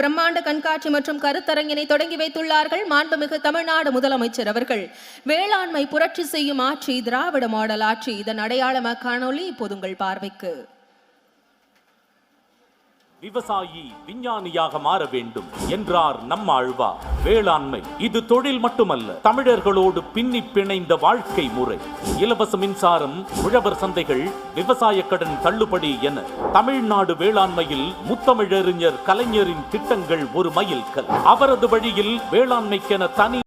பிரம்மாண்ட கண்காட்சி மற்றும் கருத்தரங்கினை தொடங்கி வைத்துள்ளார்கள் மாண்புமிகு தமிழ்நாடு முதலமைச்சர் அவர்கள். வேளாண்மை புரட்சி செய்யும் ஆட்சி திராவிட மாடல் ஆட்சி இதன் அடையாளமாக காணொளி இப்போது உங்கள் பார்வைக்கு. விவசாயி விஞ்ஞானியாக மாற வேண்டும் என்றார் நம்மாழ்வார். வேளாண்மை இது தொழில் மட்டுமல்ல தமிழர்களோடு பின்னி பிணைந்த வாழ்க்கை முறை. இலவச மின்சாரம் உழவர் சந்தைகள் விவசாய கடன் தள்ளுபடி என தமிழ்நாடு வேளாண்மையில் முத்தமிழறிஞர் கலைஞரின் திட்டங்கள் ஒரு மைல்கல். அவரது வழியில் வேளாண்மைக்கென தனி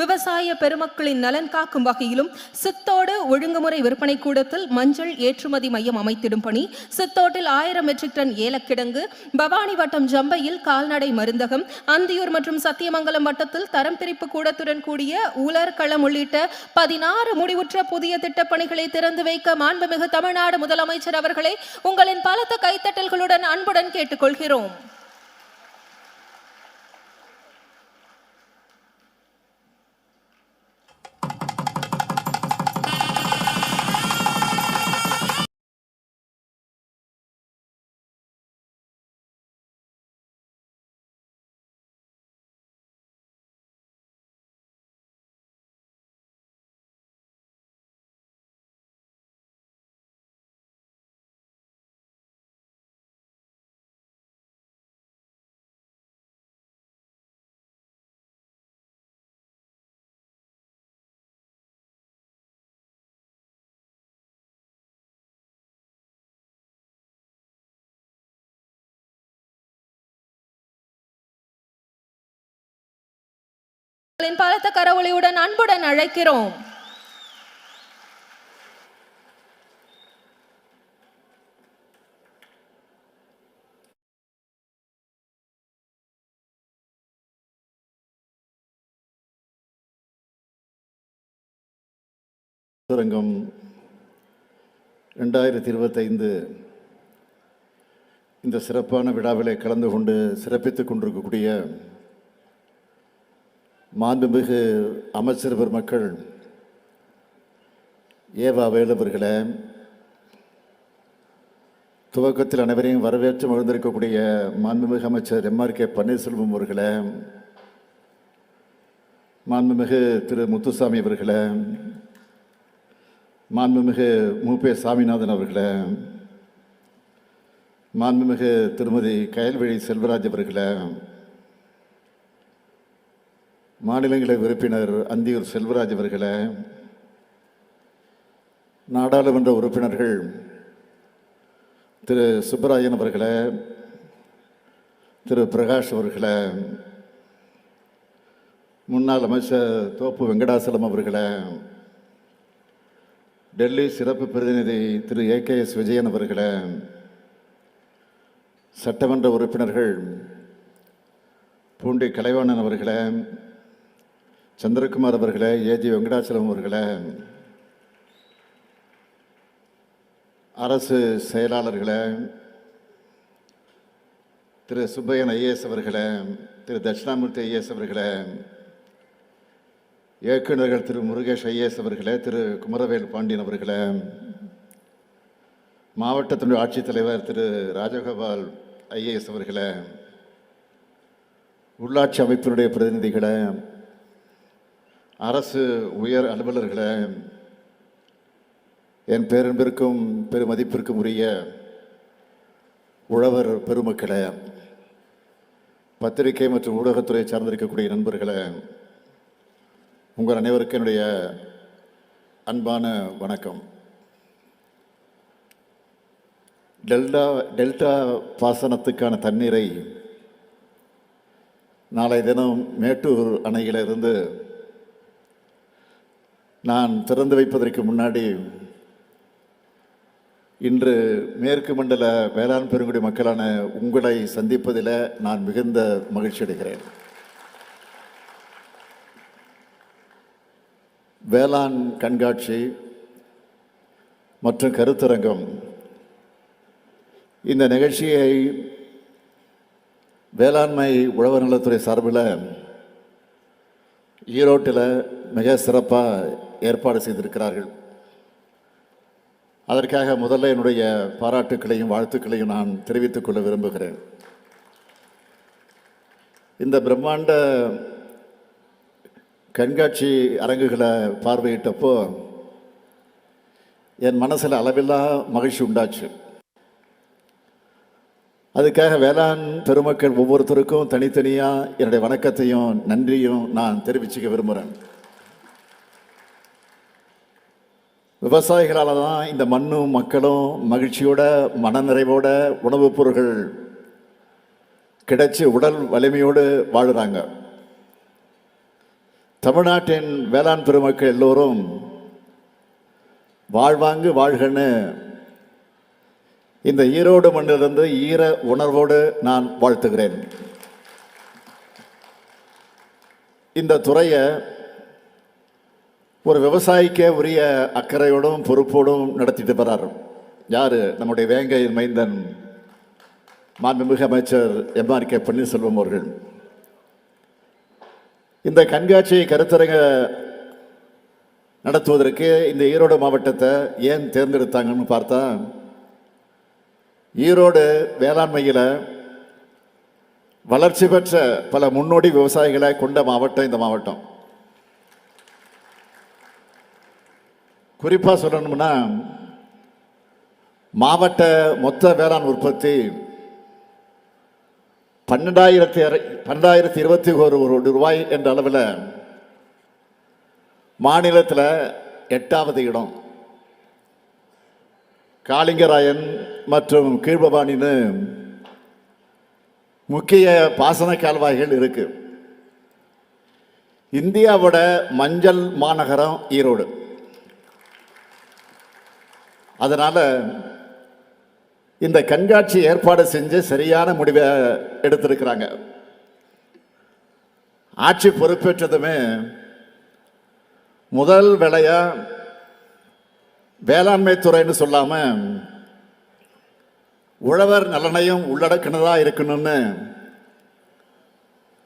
விவசாய பெருமக்களின் நலன் காக்கும் வகையிலும் சித்தோடு ஒழுங்குமுறை விற்பனை கூடத்தில் மஞ்சள் ஏற்றுமதி மையம் அமைத்திடும் பணி. சித்தோட்டில் ஆயிரம் மெட்ரிக் டன் ஏலக்கிடங்கு பவானி வட்டம் ஜம்பையில் கால்நடை மருந்தகம் அந்தியூர் மற்றும் சத்தியமங்கலம் வட்டத்தில் தரம் பிரிப்பு கூடத்துடன் கூடிய உலர் களம் உள்ளிட்ட பதினாறு முடிவுற்ற புதிய திட்டப்பணிகளை திறந்து வைக்க மாண்புமிகு தமிழ்நாடு முதலமைச்சர் அவர்களை உங்களின் பலத்த கைத்தட்டல்களுடன் அன்புடன் கேட்டுக்கொள்கிறோம். பலத்த கரவொளியுடன் அன்புடன் அழைக்கிறோம். சுரங்கம் ரெண்டாயிரத்தி இருபத்தைந்து. இந்த சிறப்பான விழாவிலே கலந்து கொண்டு சிறப்பித்துக் கொண்டிருக்கக்கூடிய மாண்புமிகு அமைச்சர் பெருமக்கள் ஏவா வேலுவர்களே துவக்கத்தில் அனைவரையும் வரவேற்று மகிழ்ந்திருக்கக்கூடிய மாண்புமிகு அமைச்சர் எம்ஆர் கே பன்னீர்செல்வம் அவர்களே மாண்புமிகு திரு முத்துசாமி அவர்களே மாண்புமிகு மூப்பே சாமிநாதன் அவர்களே மாண்புமிகு திருமதி கயல்வழி செல்வராஜ் அவர்களே மாநிலங்களவை உறுப்பினர் அந்தியூர் செல்வராஜ் அவர்களை நாடாளுமன்ற உறுப்பினர்கள் திரு சுப்பராயன் அவர்களை திரு பிரகாஷ் அவர்களை முன்னாள் அமைச்சர் தோப்பு வெங்கடாசலம் அவர்களை டெல்லி சிறப்பு பிரதிநிதி திரு ஏ கே எஸ் விஜயன் அவர்களை சட்டமன்ற உறுப்பினர்கள் பூண்டி கலைவாணன் அவர்களை சந்திரகுமார் அவர்களே ஏஜி வெங்கடாச்சலம் அவர்களே அரசு செயலாளர்களே திரு சுப்பையன் ஐஏஎஸ் அவர்களே திரு தட்சிணாமூர்த்தி ஐஏஎஸ் அவர்களே இயக்குநர்கள் திரு முருகேஷ் ஐஏஎஸ் அவர்களே திரு குமரவேல் பாண்டியன் அவர்களே மாவட்டத்தினுடைய ஆட்சித்தலைவர் திரு ராஜகோபால் ஐஏஎஸ் அவர்களே உள்ளாட்சி அமைப்பினுடைய பிரதிநிதிகளை அரசு உயர் அலுவலர்களை என் பேரன்பிற்கும் பெருமதிப்பிற்கும் உரிய உழவர் பெருமக்களை பத்திரிகை மற்றும் ஊடகத்துறை சார்ந்திருக்கக்கூடிய நண்பர்களை உங்கள் அனைவருக்கும் என்னுடைய அன்பான வணக்கம். டெல்டா டெல்டா பாசனத்துக்கான தண்ணீரை நாளை தினம் மேட்டூர் அணையிலிருந்து நான் திறந்து வைப்பதற்கு முன்னாடி இன்று மேற்கு மண்டல வேளாண் பெருங்குடி மக்களான உங்களை சந்திப்பதில் நான் மிகுந்த மகிழ்ச்சி அடைகிறேன். வேளாண் கண்காட்சி மற்றும் கருத்தரங்கம் இந்த நிகழ்ச்சியை வேளாண்மை உழவர் நலத்துறை சார்பில் ஈரோட்டில் மிக சிறப்பாக ஏற்பாடு செய்திருக்கிறார்கள். அதற்காக முதல்ல என்னுடைய பாராட்டுக்களையும் வாழ்த்துக்களையும் நான் தெரிவித்துக் கொள்ள விரும்புகிறேன். இந்த பிரம்மாண்ட கண்காட்சி அரங்குகளை பார்வையிட்டப்போ என் மனசில் அளவில்லா மகிழ்ச்சி உண்டாச்சு. அதுக்காக வேளாண் பெருமக்கள் ஒவ்வொருத்தருக்கும் தனித்தனியாக என்னுடைய வணக்கத்தையும் நன்றியும் நான் தெரிவிச்சுக்க விரும்புகிறேன். விவசாயிகளால் தான் இந்த மண்ணும் மக்களும் மகிழ்ச்சியோட மனநிறைவோட உணவுப் பொருட்கள் கிடைச்சி உடல் வலிமையோடு வாழ்கிறாங்க தமிழ்நாட்டின் வேளாண் பெருமக்கள் எல்லோரும் வாழ்வாங்கு வாழ்கன்னு இந்த ஈரோடு மண்ணிலிருந்து ஈர உணர்வோடு நான் வாழ்த்துகிறேன். இந்த துறையை ஒரு விவசாயிக்கே உரிய அக்கறையோடும் பொறுப்போடும் நடத்திட்டு வரார் யாரு? நம்முடைய வேங்கை மைந்தன் மாண்புமிகு அமைச்சர் எம்ஆர் கே பன்னீர்செல்வம் அவர்கள். இந்த கண்காட்சியை கருத்தரங்க நடத்துவதற்கு இந்த ஈரோடு மாவட்டத்தை ஏன் தேர்ந்தெடுத்தாங்கன்னு பார்த்தா ஈரோடு வேளாண்மையில் வளர்ச்சி பெற்ற பல முன்னோடி விவசாயிகளை கொண்ட மாவட்டம் இந்த மாவட்டம். குறிப்பாக சொல்லணும்னா மாவட்ட மொத்த வேளாண் உற்பத்தி பன்னெண்டாயிரத்தி அரை- பன்னெண்டாயிரத்தி இருபத்தி ஒரு கோடி ரூபாய் என்ற அளவில் மாநிலத்தில் எட்டாவது இடம். காளிங்கராயன் மற்றும் கீழ்பவானின்னு முக்கிய பாசன கால்வாய்கள் இருக்குது இந்தியாவோட மஞ்சள் மாநகரம் ஈரோடு. அதனால் இந்த கண்காட்சி ஏற்பாடு செஞ்சு சரியான முடிவை எடுத்திருக்கிறாங்க. ஆட்சி பொறுப்பேற்றதுமே முதல் வேலையாக வேளாண்மை துறைன்னு சொல்லாமல் உழவர் நலனையும் உள்ளடக்கினதாக இருக்கணும்னு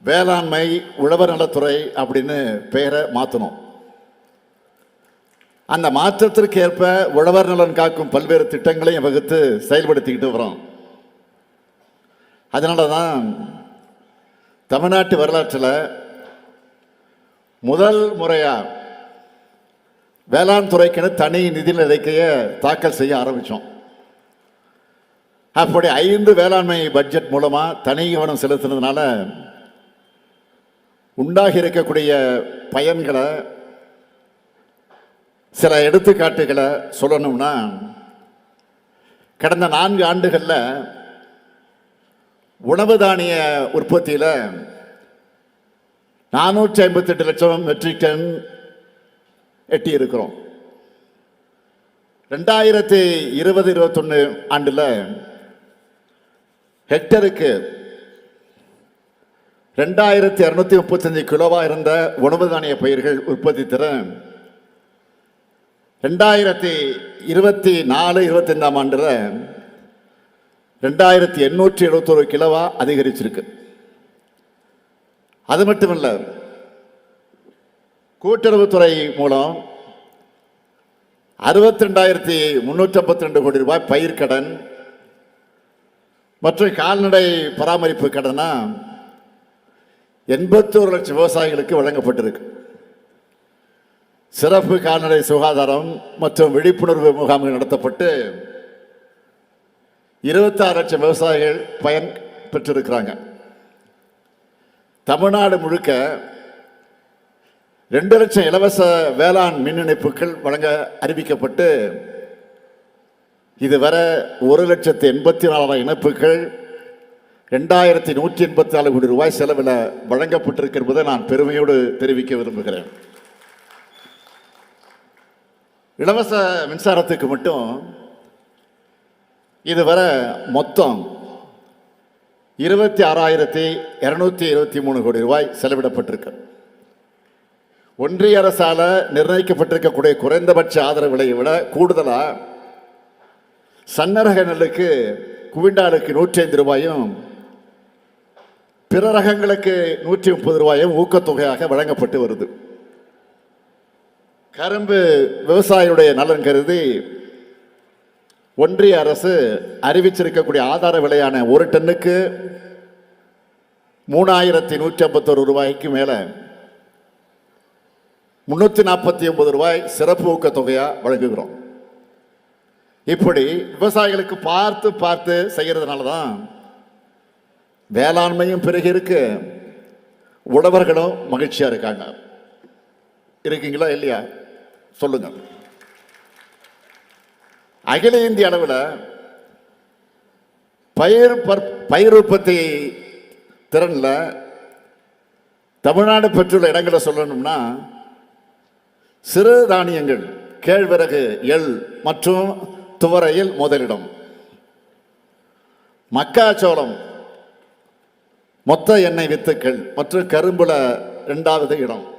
வேளாண்மை உழவர் நலத்துறை அப்படின்னு பெயரை மாற்றணும் அந்த மாற்றத்திற்கு ஏற்ப உழவர் நலன் காக்கும் பல்வேறு திட்டங்களையும் வகுத்து செயல்படுத்திக்கிட்டு வரோம் அதனால தான் தமிழ்நாட்டு வரலாற்றில் முதல் முறையாக வேளாண் துறைக்கென தனி நிதி அறிக்கையை தாக்கல் செய்ய ஆரம்பித்தோம் அப்படி ஐந்து வேளாண்மை பட்ஜெட் மூலமாக தனி கவனம் செலுத்தினதுனால உண்டாகி இருக்கக்கூடிய பயன்களை சில எடுத்துக்காட்டுகளை சொல்லணும்னா கடந்த நான்கு ஆண்டுகளில் உணவு தானிய உற்பத்தியில் நானூற்றி ஐம்பத்தெட்டு லட்சம் மெட்ரிக் டன் எட்டியிருக்கிறோம். ரெண்டாயிரத்தி இருபது இருபத்தொன்று ஆண்டில் ஹெக்டருக்கு ரெண்டாயிரத்தி இரநூத்தி முப்பத்தஞ்சு கிலோவாக இருந்த உணவு தானிய பயிர்கள் உற்பத்தி திறன் ரெண்டாயிரத்தி இருபத்தி நாலு இருபத்தைந்தாம் ஆண்டில் ரெண்டாயிரத்தி எண்ணூற்றி எழுபத்தொரு கிலோவா அதிகரிச்சிருக்கு. அது மட்டும் இல்லை கூட்டுறவுத்துறை மூலம் அறுபத்தி ரெண்டாயிரத்தி முன்னூற்றி ஐம்பத்தி ரெண்டு கோடி ரூபாய் பயிர்க்கடன் மற்றும் கால்நடை பராமரிப்பு கடனாக எண்பத்தோரு லட்சம் விவசாயிகளுக்கு வழங்கப்பட்டிருக்கு. சிறப்பு கால்நடை சுகாதாரம் மற்றும் விழிப்புணர்வு முகாம்கள் நடத்தப்பட்டு இருபத்தாறு லட்சம் விவசாயிகள் பயன் பெற்றிருக்கிறாங்க. தமிழ்நாடு முழுக்க ரெண்டு லட்சம் இலவச வேளாண் மின் இணைப்புகள் வழங்க அறிவிக்கப்பட்டு இதுவரை ஒரு லட்சத்து எண்பத்தி நாலாயிரம் இணைப்புகள் ரெண்டாயிரத்தி நூற்றி எண்பத்தி நாலு கோடி ரூபாய் செலவில் வழங்கப்பட்டிருக்கிறதை நான் பெருமையோடு தெரிவிக்க விரும்புகிறேன். இலவச மின்சாரத்துக்கு மட்டும் இதுவரை மொத்தம் இருபத்தி ஆறாயிரத்தி இரநூத்தி இருபத்தி மூணு கோடி ரூபாய் செலவிடப்பட்டிருக்கு. ஒன்றிய அரசால் நிர்ணயிக்கப்பட்டிருக்கக்கூடிய குறைந்தபட்ச ஆதரவு விலையை விட கூடுதலாக சன்னரக நெல்லுக்கு குவிண்டாலுக்கு நூற்றி ஐந்து ரூபாயும் பிற ரகங்களுக்கு நூற்றி முப்பது ரூபாயும் ஊக்கத்தொகையாக வழங்கப்பட்டு வருது. கரும்பு விவசாயியுடைய நலன் கருதி ஒன்றிய அரசு அறிவிச்சிருக்கக்கூடிய ஆதார விலையான ஒரு டன்னுக்கு மூணாயிரத்தி நூற்றி ஐம்பத்தொரு ரூபாய்க்கு மேலே முன்னூற்றி நாற்பத்தி ஒன்பது ரூபாய் சிறப்பு ஊக்கத்தொகையாக வழங்குகிறோம். இப்படி விவசாயிகளுக்கு பார்த்து பார்த்து செய்கிறதுனால தான் வேளாண்மையும் பிறகு இருக்கு. உழவர்களும் மகிழ்ச்சியாக இருக்காங்க. இருக்கீங்களா இல்லையா? சொல்லுங்க. அகில இந்திய அளவில் பயிர் பற்- பயிர் உற்பத்தி திறனில் தமிழ்நாடு பெற்றுள்ள இடங்களை சொல்லணும்னா சிறு தானியங்கள் கேழ்வரகு எள் மற்றும் துவரையில் முதலிடம். மக்காச்சோளம் மொத்த எண்ணெய் வித்துக்கள் மற்றும் கரும்புல இரண்டாவது இடம்.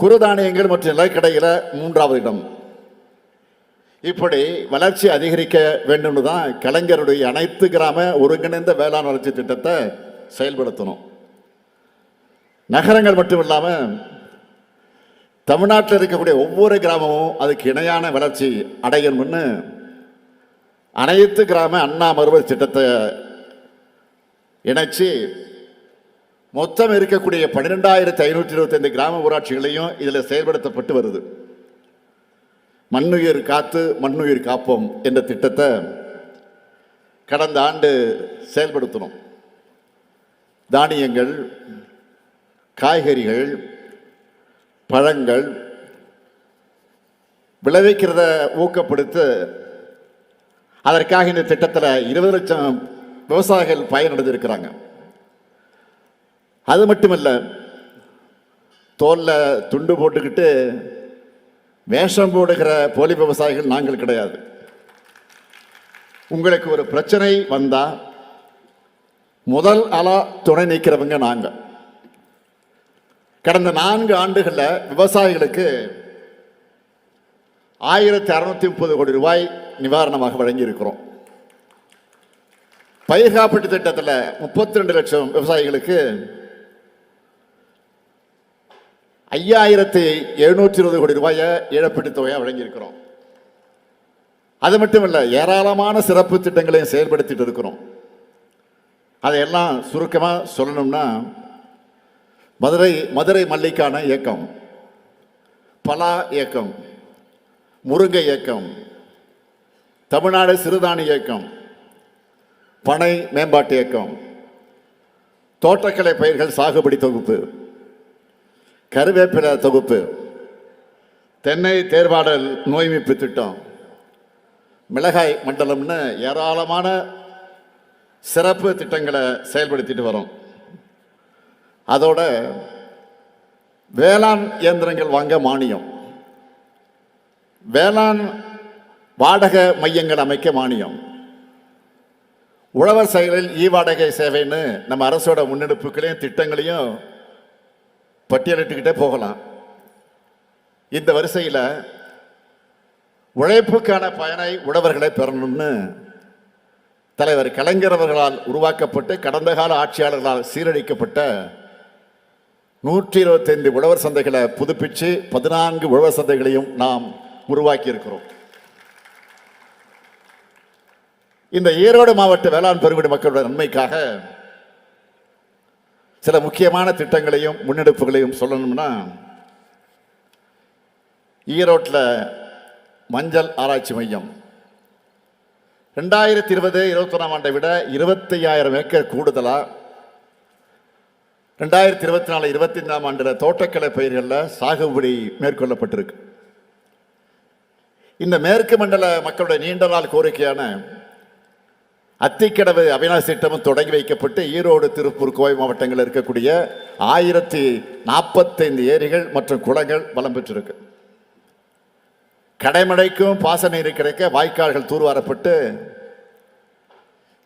குறுதானியங்கள் மற்றும் நிலக்கடையில் மூன்றாவது இடம். இப்படி வளர்ச்சி அதிகரிக்க வேண்டும்னு தான் கலைஞருடைய அனைத்து கிராம ஒருங்கிணைந்த வேளாண் வளர்ச்சி திட்டத்தை செயல்படுத்தணும். நகரங்கள் மட்டும் இல்லாமல் தமிழ்நாட்டில் இருக்கக்கூடிய ஒவ்வொரு கிராமமும் அதுக்கு இணையான வளர்ச்சி அடையணும்னு அனைத்து கிராம அண்ணா மறுபடி திட்டத்தை இணைச்சி மொத்தம் இருக்கக்கூடிய பன்னிரெண்டாயிரத்தி ஐநூற்றி இருபத்தைந்து கிராம ஊராட்சிகளையும் இதில் செயல்படுத்தப்பட்டு வருது. மண்ணுயிர் காத்து மண்ணுயிர் காப்போம் என்ற திட்டத்தை கடந்த ஆண்டு செயல்படுத்தணும் தானியங்கள் காய்கறிகள் பழங்கள் விளைவிக்கிறத ஊக்கப்படுத்த அதற்காக இந்த திட்டத்தில் இருபது லட்சம் விவசாயிகள் பயனடைந்திருக்கிறாங்க. அது மட்டுமல்ல தோலில் துண்டு போட்டுக்கிட்டு வேஷம் போடுகிற போலி விவசாயிகள் நாங்கள் கிடையாது. உங்களுக்கு ஒரு பிரச்சனை வந்தால் முதல் அலா துணை நீக்கிறவங்க நாங்கள் கடந்த நான்கு ஆண்டுகளில் விவசாயிகளுக்கு ஆயிரத்தி அறுநூத்தி முப்பது கோடி ரூபாய் நிவாரணமாக வழங்கியிருக்கிறோம். பயிர் காப்பீட்டு திட்டத்தில் முப்பத்தி ரெண்டு லட்சம் விவசாயிகளுக்கு ஐயாயிரத்தி எழுநூற்றி இருபது கோடி ரூபாயை இழப்பீட்டு தொகையாக வழங்கியிருக்கிறோம். அது மட்டும் இல்லை ஏராளமான சிறப்பு திட்டங்களையும் செயல்படுத்திட்டு இருக்கிறோம். அதையெல்லாம் சுருக்கமாக சொல்லணும்னா மதுரை மதுரை மல்லிக்கான இயக்கம் பலா இயக்கம் முருங்கை இயக்கம் தமிழ்நாடு சிறுதானி இயக்கம் பனை மேம்பாட்டு இயக்கம் தோட்டக்கலை பயிர்கள் சாகுபடி தொகுப்பு கருவேப்பிலை தொகுப்பு. தென்னை தேர்வாடல் நோய்மிப்பு திட்டம். மிளகாய் மண்டலம்னு ஏராளமான சிறப்பு திட்டங்களை செயல்படுத்திட்டு வரோம். அதோட வேளாண் இயந்திரங்கள் வாங்க மானியம். வேளாண் வாடகை மையங்கள் அமைக்க மானியம். உழவர் செயலில் இ வாடகை சேவைன்னு நம்ம அரசோட முன்னெடுப்புகளையும் திட்டங்களையும் பட்டியலிட்டுக்கிட்டே போகலாம். இந்த வரிசையில் உழைப்புக்கான பயனை உழவர்களை பெறணும்னு தலைவர் கலைஞரவர்களால் உருவாக்கப்பட்டு கடந்த கால ஆட்சியாளர்களால் சீரழிக்கப்பட்ட நூற்றி இருபத்தைந்து உழவர் சந்தைகளை புதுப்பிச்சு பதினான்கு உழவர் சந்தைகளையும் நாம் உருவாக்கி இருக்கிறோம் இந்த ஈரோடு மாவட்ட வேளாண் பெருங்குடி மக்களுடைய நன்மைக்காக சில முக்கியமான திட்டங்களையும் முன்னெடுப்புகளையும் சொல்லணும்னா ஈரோட்டில் மஞ்சள் ஆராய்ச்சி மையம். ரெண்டாயிரத்தி இருபது இருபத்தொன்னாம் ஆண்டை விட இருபத்தையாயிரம் ஏக்கர் கூடுதலாக ரெண்டாயிரத்தி இருபத்தி நாலு இருபத்தி ஐந்தாம் ஆண்டில் தோட்டக்கலை பயிர்களில் சாகுபடி மேற்கொள்ளப்பட்டிருக்கு. இந்த மேற்கு மண்டல மக்களுடைய நீண்ட நாள் கோரிக்கையான அத்திக்கடவு அவினாசி திட்டமும் தொடங்கி வைக்கப்பட்டு ஈரோடு திருப்பூர் கோவை மாவட்டங்களில் இருக்கக்கூடிய ஆயிரத்தி நாற்பத்தைந்து ஏரிகள் மற்றும் குளங்கள் வளம் பெற்றிருக்கு. கடைமடைக்கும் பாசநீர் கிடைக்க வாய்க்கால்கள் தூர்வாரப்பட்டு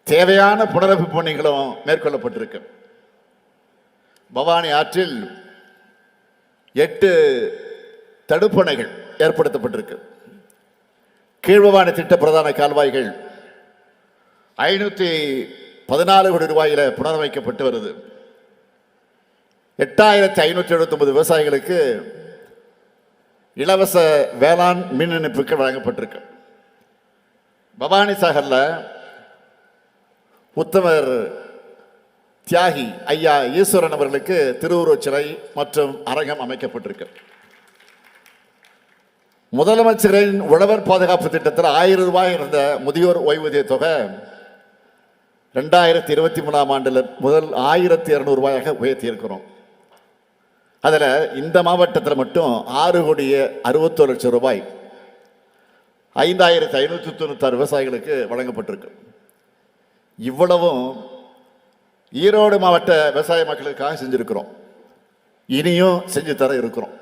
தேவையான புனரமைப்பு பணிகளும் மேற்கொள்ளப்பட்டிருக்கு. பவானி ஆற்றில் எட்டு தடுப்பணைகள் ஏற்படுத்தப்பட்டிருக்கு. கீழ்பவானி திட்ட பிரதான கால்வாய்கள் ஐநூற்றி பதினாலு கோடி ரூபாயில் புனரமைக்கப்பட்டு வருது. எட்டாயிரத்தி ஐநூற்றி எழுபத்தொம்பது விவசாயிகளுக்கு இலவச வேளாண் மின் இணைப்புகள் வழங்கப்பட்டிருக்கு. பவானி சாகரில் உத்தமர் தியாகி ஐயா ஈஸ்வரன் அவர்களுக்கு திருவுருவச் சிலை மற்றும் அரங்கம் அமைக்கப்பட்டிருக்கு. முதலமைச்சரின் உழவர் பாதுகாப்பு திட்டத்தில் ஆயிரம் ரூபாய் இருந்த முதியோர் ஓய்வூதிய தொகை ரெண்டாயிரத்தி இருபத்தி மூணாம் ஆண்டில் முதல் ஆயிரத்தி இரநூறுவாயாக உயர்த்தியிருக்கிறோம் அதில் இந்த மாவட்டத்தில் மட்டும் ஆறு கோடியே அறுபத்தோரு லட்சம் ரூபாய் ஐந்தாயிரத்தி ஐநூற்றி தொண்ணூத்தாறு விவசாயிகளுக்கு வழங்கப்பட்டிருக்கு. இவ்வளவும் ஈரோடு மாவட்ட விவசாய மக்களுக்காக செஞ்சுருக்கிறோம். இனியும் செஞ்சு தர இருக்கிறோம்.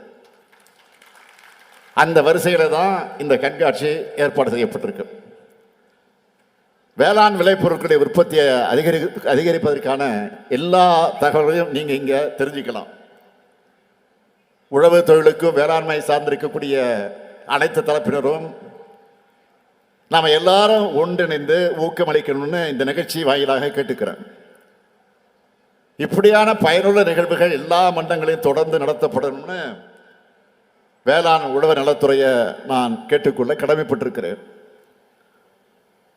அந்த வரிசையில் தான் இந்த கண்காட்சி ஏற்பாடு செய்யப்பட்டிருக்கு. வேளாண் விளைபொருட்களுடைய உற்பத்தியை அதிகரி அதிகரிப்பதற்கான எல்லா தகவல்களையும் நீங்கள் இங்கே தெரிஞ்சுக்கலாம். உழவு தொழிலுக்கும் வேளாண்மை சார்ந்திருக்கக்கூடிய அனைத்து தரப்பினரும் நாம் எல்லாரும் ஒன்றிணைந்து ஊக்கமளிக்கணும்னு இந்த நிகழ்ச்சி வாயிலாக கேட்டுக்கிறேன். இப்படியான பயனுள்ள நிகழ்வுகள் எல்லா மண்டங்களையும் தொடர்ந்து நடத்தப்படணும்னு வேளாண் உழவு நலத்துறையை நான் கேட்டுக்கொள்ள கடமைப்பட்டிருக்கிறேன்.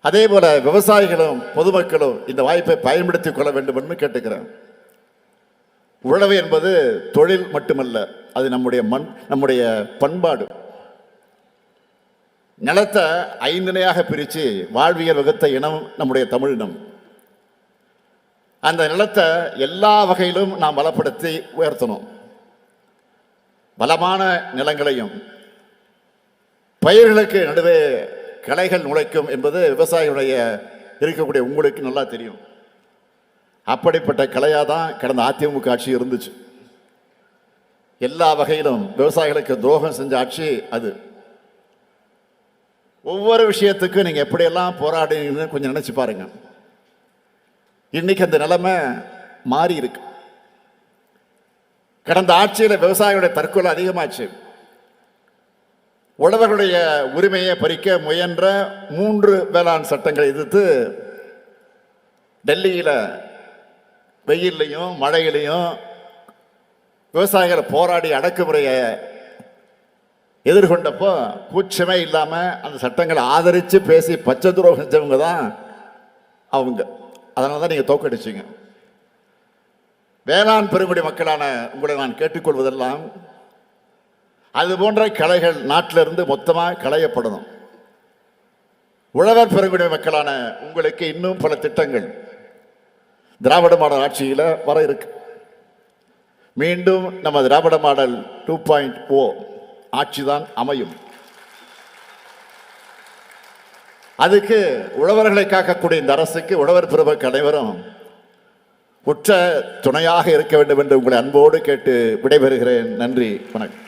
அதே போல விவசாயிகளும் பொதுமக்களும் இந்த வாய்ப்பை பயன்படுத்திக் கொள்ள வேண்டும் என்று கேட்டுக்கிறேன். உழவு என்பது தொழில் மட்டுமல்ல அது நம்முடைய மண் நம்முடைய பண்பாடு. நிலத்தை ஐந்திணையாக பிரித்து வாழ்வியல் வகுத்த இனம் நம்முடைய தமிழினம் அந்த நிலத்தை எல்லா வகையிலும் நாம் வளப்படுத்தி உயர்த்தணும். பலமான நிலங்களையும் பயிர்களுக்கு நடுவே களைகள் நுழைக்கும் என்பது விவசாயியுடைய இருக்கக்கூடிய உங்களுக்கு நல்லா தெரியும். அப்படிப்பட்ட கலையாக தான் கடந்த அதிமுக ஆட்சி இருந்துச்சு. எல்லா வகையிலும் விவசாயிகளுக்கு துரோகம் செஞ்ச ஆட்சி அது. ஒவ்வொரு விஷயத்துக்கும் நீங்கள் எப்படியெல்லாம் போராடுங்கன்னு கொஞ்சம் நினைச்சு பாருங்க. இன்னைக்கு அந்த நிலைமை மாறி இருக்கு. கடந்த ஆட்சியில் விவசாயிகளுடைய தற்கொலை அதிகமாச்சு. உழவர்களுடைய உரிமையை பறிக்க முயன்ற மூன்று வேளாண் சட்டங்களை எதிர்த்து டெல்லியில் வெயில்லையும் மழையிலையும் விவசாயிகள் போராடி அடக்குமுறையை எதிர்கொண்டப்போ கூச்சமே இல்லாமல் அந்த சட்டங்களை ஆதரித்து பேசி பச்சை துரோகம் செஞ்சவங்க தான் அவங்க. அதனால தான் நீங்கள் தோக்கடிச்சிங்க. வேளாண் பெருங்குடி மக்களான உங்களை நான் கேட்டுக்கொள்வதெல்லாம் அது போன்ற கலைகள் நாட்டிலிருந்து மொத்தமாக களையப்படணும். உழவர் பெருங்குடி மக்களான உங்களுக்கு இன்னும் பல திட்டங்கள். திராவிட மாடல் ஆட்சியில் வர இருக்கு. மீண்டும் நம்ம Dravida model two point O ஆட்சி தான் அமையும். அதுக்கு உழவர்களை காக்கக்கூடிய இந்த அரசுக்கு உழவர் பெருமக்கள் அனைவரும் உற்ற துணையாக இருக்க வேண்டும் என்று உங்களை அன்போடு கேட்டு விடைபெறுகிறேன். நன்றி வணக்கம்.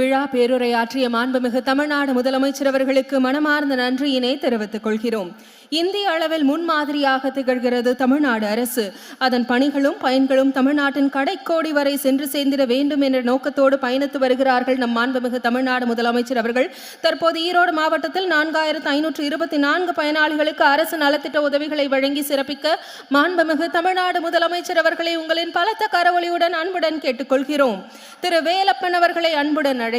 விழா பேருரையாற்றிய மாண்புமிகு தமிழ்நாடு முதலமைச்சர் அவர்களுக்கு மனமார்ந்த நன்றியினை தெரிவித்துக் கொள்கிறோம். இந்திய அளவில் முன்மாதிரியாக திகழ்கிறது தமிழ்நாடு அரசு. அதன் பணிகளும் பயன்களும் தமிழ்நாட்டின் கடைக்கோடி வரை சென்று சேர்ந்திட வேண்டும் என்ற நோக்கத்தோடு பயணித்து வருகிறார்கள் நம் மாண்புமிகு தமிழ்நாடு முதலமைச்சர் அவர்கள். தற்போது ஈரோடு மாவட்டத்தில் நான்காயிரத்து ஐநூற்று இருபத்தி நான்கு பயனாளிகளுக்கு அரசு நலத்திட்ட உதவிகளை வழங்கி சிறப்பிக்க மாண்புமிகு தமிழ்நாடு முதலமைச்சர் அவர்களை உங்களின் பலத்த கரவொலியுடன் அன்புடன் கேட்டுக்கொள்கிறோம். திரு வேலப்பன் அவர்களை அன்புடன் அழை